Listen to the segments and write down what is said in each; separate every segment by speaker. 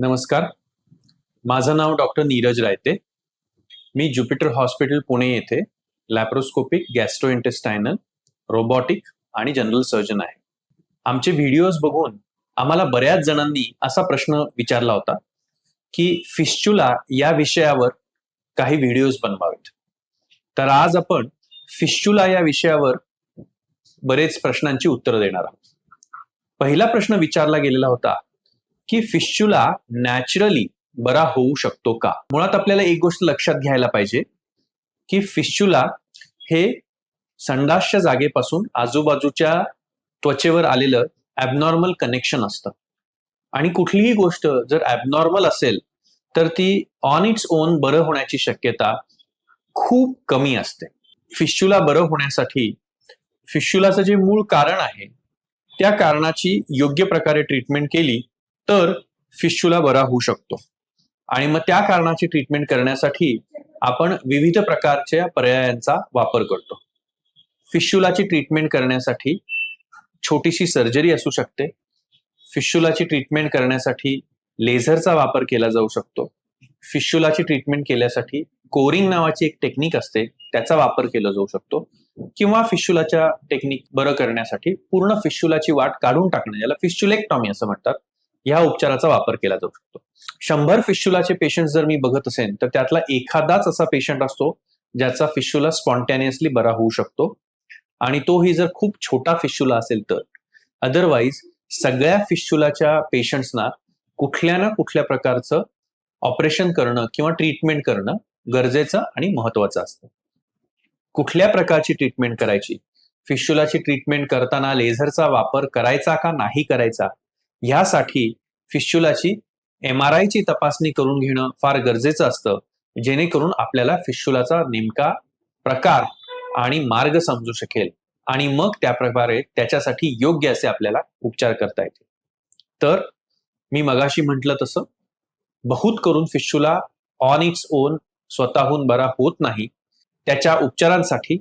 Speaker 1: नमस्कार. माझं नाव डॉक्टर नीरज रायते. मी ज्युपिटर हॉस्पिटल पुणे येथे लॅप्रोस्कोपिक गॅस्ट्रोइंटेस्टायनल रोबॉटिक आणि जनरल सर्जन आहे. आमचे व्हिडिओज बघून आम्हाला बऱ्याच जणांनी असा प्रश्न विचारला होता की फिश्चुला या विषयावर काही व्हिडिओज बनवावेत. तर आज आपण फिश्चुला या विषयावर बरेच प्रश्नांची उत्तरं देणार आहोत. पहिला प्रश्न विचारला गेलेला होता की फिश्चुला नॅचरली बरा होऊ शकतो का? मुळात आपल्याला एक गोष्ट लक्षात घ्यायला पाहिजे की फिश्चुला हे संडासच्या जागेपासून आजूबाजूच्या त्वचेवर आलेलं ॲबनॉर्मल कनेक्शन असतं. आणि कुठलीही गोष्ट जर ॲबनॉर्मल असेल तर ती ऑन इट्स ओन बरं होण्याची शक्यता खूप कमी असते. फिश्चुला बरं होण्यासाठी फिश्चुलाचं जे मूळ कारण आहे त्या कारणाची योग्य प्रकारे ट्रीटमेंट केली तर फिश्चुला बरा होऊ शकतो. आणि मग त्या कारणाची ट्रीटमेंट करण्यासाठी आपण विविध प्रकारच्या पर्यायांचा वापर करतो. फिश्चुलाची ट्रीटमेंट करण्यासाठी छोटीशी सर्जरी असू शकते. फिश्चुलाची ट्रीटमेंट करण्यासाठी लेझरचा वापर केला जाऊ शकतो. फिश्चुलाची ट्रीटमेंट केल्यासाठी कोरिंग नावाची एक टेक्निक असते त्याचा वापर केला जाऊ शकतो. किंवा फिश्चुलाच्या टेक्निक बरं करण्यासाठी पूर्ण फिश्चुलाची वाट काढून टाकणे याला फिश्चुलेक्टॉमी असं म्हणतात. ह्या उपचाराचा वापर केला जाऊ शकतो. शंभर फिश्युलाचे पेशंट जर मी बघत असेल तर त्यातला एखादाच असा पेशंट असतो ज्याचा फिश्युला स्पॉन्टॅनियसली बरा होऊ शकतो. आणि तोही जर खूप छोटा फिश्युला असेल तर. अदरवाईज सगळ्या फिश्युलाच्या पेशंट्सना कुठल्या ना कुठल्या प्रकारचं ऑपरेशन करणं किंवा ट्रीटमेंट करणं गरजेचं आणि महत्वाचं असतं. कुठल्या प्रकारची ट्रीटमेंट करायची? फिश्युलाची ट्रीटमेंट करताना लेझरचा वापर करायचा का नाही करायचा? ह्यासाठी फिश्चुलाची एम आर आयची तपासणी करून घेणं फार गरजेचं असतं जेणेकरून आपल्याला फिश्चुलाचा नेमका प्रकार आणि मार्ग समजू शकेल आणि मग त्या प्रकारे त्याच्यासाठी योग्य असे आपल्याला उपचार करता येतील. तर मी मगाशी म्हटलं तसं बहुत करून फिश्चुला ऑन इट्स ओन स्वतःहून बरा होत नाही त्याच्या उपचारांसाठी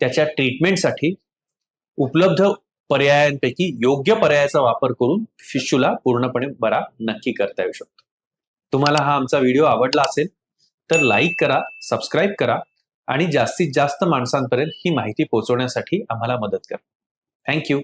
Speaker 1: त्याच्या ट्रीटमेंटसाठी उपलब्ध पर्यायांपैकी योग्य पर्यायाचा वापर करून फिश्चुला पूर्णपणे बरा नक्की करता येऊ शकतो. तुम्हाला हा आमचा व्हिडिओ आवडला असेल तर लाईक करा सबस्क्राईब करा आणि जास्तीत जास्त माणसांपर्यंत ही माहिती पोहोचवण्यासाठी आम्हाला मदत करा. थँक्यू.